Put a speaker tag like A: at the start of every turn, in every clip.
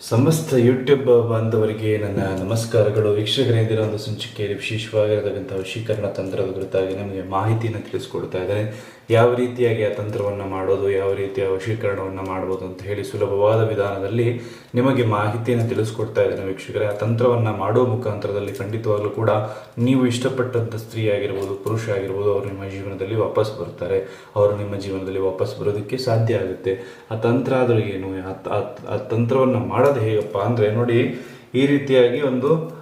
A: ಸಮಸ್ತ ಯೂಟ್ಯೂಬ್ ಬಾಂಧವರಿಗೆ ನನ್ನ ನಮಸ್ಕಾರಗಳು. ವೀಕ್ಷಕರೇಂದಿರೋ ಒಂದು ಸಂಚಿಕೆಯಲ್ಲಿ ವಿಶೇಷವಾಗಿರತಕ್ಕಂಥ ವಶೀಕರಣ ತಂತ್ರದ ಕುರಿತಾಗಿ ನಮಗೆ ಮಾಹಿತಿಯನ್ನು ತಿಳಿಸ್ಕೊಡ್ತಾ ಇದ್ದಾರೆ. ಯಾವ ರೀತಿಯಾಗಿ ಆ ತಂತ್ರವನ್ನು ಮಾಡೋದು, ಯಾವ ರೀತಿಯ ವಶೀಕರಣವನ್ನು ಮಾಡ್ಬೋದು ಅಂತ ಹೇಳಿ ಸುಲಭವಾದ ವಿಧಾನದಲ್ಲಿ ನಿಮಗೆ ಮಾಹಿತಿಯನ್ನು ತಿಳಿಸ್ಕೊಡ್ತಾ ಇದ್ದೇನೆ ವೀಕ್ಷಕರೇ. ಆ ತಂತ್ರವನ್ನು ಮಾಡೋ ಮುಖಾಂತರದಲ್ಲಿ ಖಂಡಿತವಾಗಲೂ ಕೂಡ ನೀವು ಇಷ್ಟಪಟ್ಟಂಥ ಸ್ತ್ರೀ ಆಗಿರ್ಬೋದು, ಪುರುಷ ಆಗಿರ್ಬೋದು, ಅವರು ನಿಮ್ಮ ಜೀವನದಲ್ಲಿ ವಾಪಸ್ ಬರ್ತಾರೆ. ಅವರು ನಿಮ್ಮ ಜೀವನದಲ್ಲಿ ವಾಪಸ್ ಬರೋದಕ್ಕೆ ಸಾಧ್ಯ ಆಗುತ್ತೆ. ಆ ತಂತ್ರ ಆದರೂ ಏನು? ಆ- ತಂತ್ರವನ್ನು ಮಾಡೋದು ಹೇಗಪ್ಪ ಅಂದರೆ ನೋಡಿ, ಈ ರೀತಿಯಾಗಿ ಒಂದು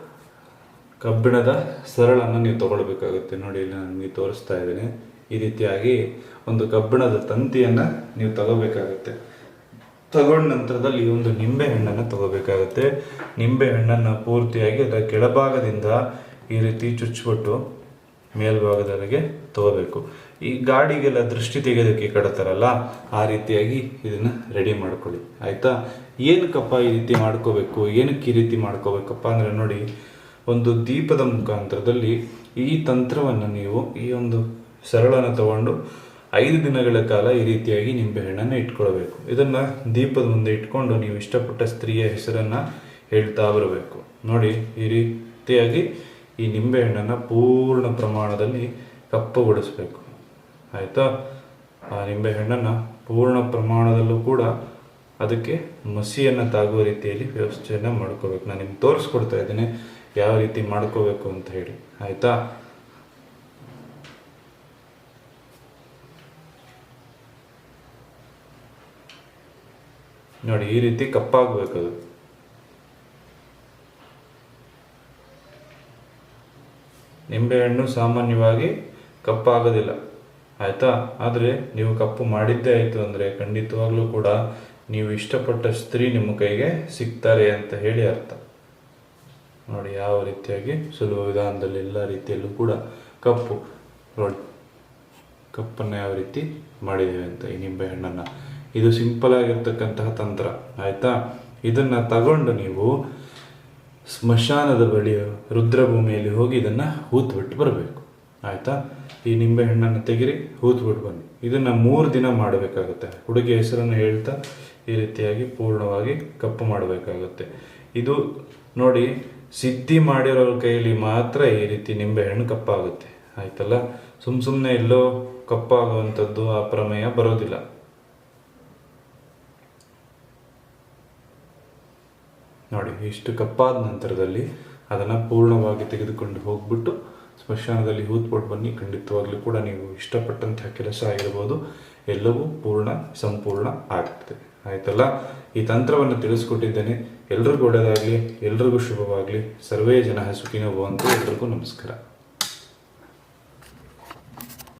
A: ಕಬ್ಬಿಣದ ಸರಳನ್ನು ನೀವು ತಗೊಳ್ಬೇಕಾಗುತ್ತೆ. ನೋಡಿ, ಇಲ್ಲಿ ನಾನು ನಿಮಗೆ ತೋರಿಸ್ತಾ ಇದ್ದೀನಿ. ಈ ರೀತಿಯಾಗಿ ಒಂದು ಕಬ್ಬಿಣದ ತಂತಿಯನ್ನು ನೀವು ತಗೋಬೇಕಾಗುತ್ತೆ. ತಗೊಂಡ ನಂತರದಲ್ಲಿ ಒಂದು ನಿಂಬೆ ಹಣ್ಣನ್ನು ತಗೋಬೇಕಾಗುತ್ತೆ. ನಿಂಬೆ ಹಣ್ಣನ್ನು ಪೂರ್ತಿಯಾಗಿ ಅದರ ಕೆಳಭಾಗದಿಂದ ಈ ರೀತಿ ಚುಚ್ಚಿಬಿಟ್ಟು ಮೇಲ್ಭಾಗದವರೆಗೆ ತಗೋಬೇಕು. ಈ ಗಾಡಿಗೆಲ್ಲ ದೃಷ್ಟಿ ತೆಗೆಯೋದಕ್ಕೆ ಕಡತಾರಲ್ಲ ಆ ರೀತಿಯಾಗಿ ಇದನ್ನು ರೆಡಿ ಮಾಡ್ಕೊಳ್ಳಿ. ಆಯಿತಾ? ಏನಕ್ಕಪ್ಪ ಈ ರೀತಿ ಮಾಡ್ಕೋಬೇಕು? ಏನಕ್ಕೆ ಈ ರೀತಿ ಮಾಡ್ಕೋಬೇಕಪ್ಪ ಅಂದರೆ ನೋಡಿ, ಒಂದು ದೀಪದ ಮುಖಾಂತರದಲ್ಲಿ ಈ ತಂತ್ರವನ್ನು ನೀವು ಈ ಒಂದು ಸರಳನ ತಗೊಂಡು ಐದು ದಿನಗಳ ಕಾಲ ಈ ರೀತಿಯಾಗಿ ನಿಂಬೆಹಣ್ಣನ್ನು ಇಟ್ಕೊಳ್ಬೇಕು. ಇದನ್ನ ದೀಪದ ಮುಂದೆ ಇಟ್ಕೊಂಡು ನೀವು ಇಷ್ಟಪಟ್ಟ ಸ್ತ್ರೀಯ ಹೆಸರನ್ನ ಹೇಳ್ತಾ ಬರಬೇಕು. ನೋಡಿ, ಈ ರೀತಿಯಾಗಿ ಈ ನಿಂಬೆಹಣ್ಣನ್ನು ಪೂರ್ಣ ಪ್ರಮಾಣದಲ್ಲಿ ಕಪ್ಪುಗೊಳಿಸ್ಬೇಕು. ಆಯ್ತಾ? ಆ ನಿಂಬೆಹಣ್ಣನ್ನು ಪೂರ್ಣ ಪ್ರಮಾಣದಲ್ಲೂ ಕೂಡ ಅದಕ್ಕೆ ಮಸಿಯನ್ನು ತಾಗುವ ರೀತಿಯಲ್ಲಿ ವ್ಯವಸ್ಥೆಯನ್ನು ಮಾಡ್ಕೋಬೇಕು. ನಾನು ನಿಮ್ಗೆ ತೋರಿಸ್ಕೊಡ್ತಾ ಇದ್ದೀನಿ, ಯಾವ ರೀತಿ ಮಾಡ್ಕೋಬೇಕು ಅಂತ ಹೇಳಿ. ಆಯ್ತಾ? ನೋಡಿ, ಈ ರೀತಿ ಕಪ್ಪಾಗಬೇಕದು ನಿಂಬೆಹಣ್ಣು ಸಾಮಾನ್ಯವಾಗಿ ಕಪ್ಪಾಗೋದಿಲ್ಲ, ಆಯಿತಾ? ಆದರೆ ನೀವು ಕಪ್ಪು ಮಾಡಿದ್ದೇ ಆಯಿತು ಅಂದರೆ ಖಂಡಿತವಾಗ್ಲೂ ಕೂಡ ನೀವು ಇಷ್ಟಪಟ್ಟ ಸ್ತ್ರೀ ನಿಮ್ಮ ಕೈಗೆ ಸಿಗ್ತಾರೆ ಅಂತ ಹೇಳಿ ಅರ್ಥ. ನೋಡಿ, ಯಾವ ರೀತಿಯಾಗಿ ಸುಲಭ ವಿಧಾನದಲ್ಲಿ ಎಲ್ಲ ರೀತಿಯಲ್ಲೂ ಕೂಡ ಕಪ್ಪು, ನೋಡಿ, ಕಪ್ಪನ್ನು ಯಾವ ರೀತಿ ಮಾಡಿದ್ದೇವೆ ಅಂತ ಈ ನಿಂಬೆಹಣ್ಣನ್ನು. ಇದು ಸಿಂಪಲ್ ಆಗಿರ್ತಕ್ಕಂತಹ ತಂತ್ರ, ಆಯ್ತಾ? ಇದನ್ನು ತಗೊಂಡು ನೀವು ಸ್ಮಶಾನದ ಬಳಿ, ರುದ್ರಭೂಮಿಯಲ್ಲಿ ಹೋಗಿ ಇದನ್ನು ಹೂತ್ಬಿಟ್ಟು ಬರಬೇಕು, ಆಯ್ತಾ? ಈ ನಿಂಬೆ ಹಣ್ಣನ್ನು ತೆಗಿರಿ, ಹೂತ್ಬಿಟ್ಟು ಬನ್ನಿ. ಇದನ್ನು ಮೂರು ದಿನ ಮಾಡಬೇಕಾಗುತ್ತೆ. ಹುಡುಗಿ ಹೆಸರನ್ನು ಹೇಳ್ತಾ ಈ ರೀತಿಯಾಗಿ ಪೂರ್ಣವಾಗಿ ಕಪ್ಪು ಮಾಡಬೇಕಾಗುತ್ತೆ. ಇದು ನೋಡಿ, ಸಿದ್ಧಿ ಮಾಡಿರೋರ ಕೈಯಲ್ಲಿ ಮಾತ್ರ ಈ ರೀತಿ ನಿಂಬೆಹಣ್ಣು ಕಪ್ಪಾಗುತ್ತೆ, ಆಯ್ತಲ್ಲ? ಸುಮ್ ಸುಮ್ಮನೆ ಎಲ್ಲೋ ಕಪ್ಪಾಗುವಂಥದ್ದು ಆ ಪ್ರಮೇಯ ಬರೋದಿಲ್ಲ. ನೋಡಿ, ಇಷ್ಟು ಕಪ್ಪಾದ ನಂತರದಲ್ಲಿ ಅದನ್ನು ಪೂರ್ಣವಾಗಿ ತೆಗೆದುಕೊಂಡು ಹೋಗ್ಬಿಟ್ಟು ಸ್ಮಶಾನದಲ್ಲಿ ಹೂತ್ಬಿಟ್ಟು ಬನ್ನಿ. ಖಂಡಿತವಾಗ್ಲೂ ಕೂಡ ನೀವು ಇಷ್ಟಪಟ್ಟಂತಹ ಕೆಲಸ ಆಗಿರ್ಬೋದು. ಎಲ್ಲವೂ ಪೂರ್ಣ, ಸಂಪೂರ್ಣ ಆಗ್ತದೆ. ಆಯ್ತಲ್ಲ? ಈ ತಂತ್ರವನ್ನು ತಿಳಿಸ್ಕೊಟ್ಟಿದ್ದೇನೆ. ಎಲ್ರಿಗೂ ಒಳ್ಳೆಯದಾಗಲಿ, ಎಲ್ರಿಗೂ ಶುಭವಾಗಲಿ. ಸರ್ವೇ ಜನ ಸುಖಿನೋ ಭವಂತು ಎಲ್ರಿಗೂ ನಮಸ್ಕಾರ.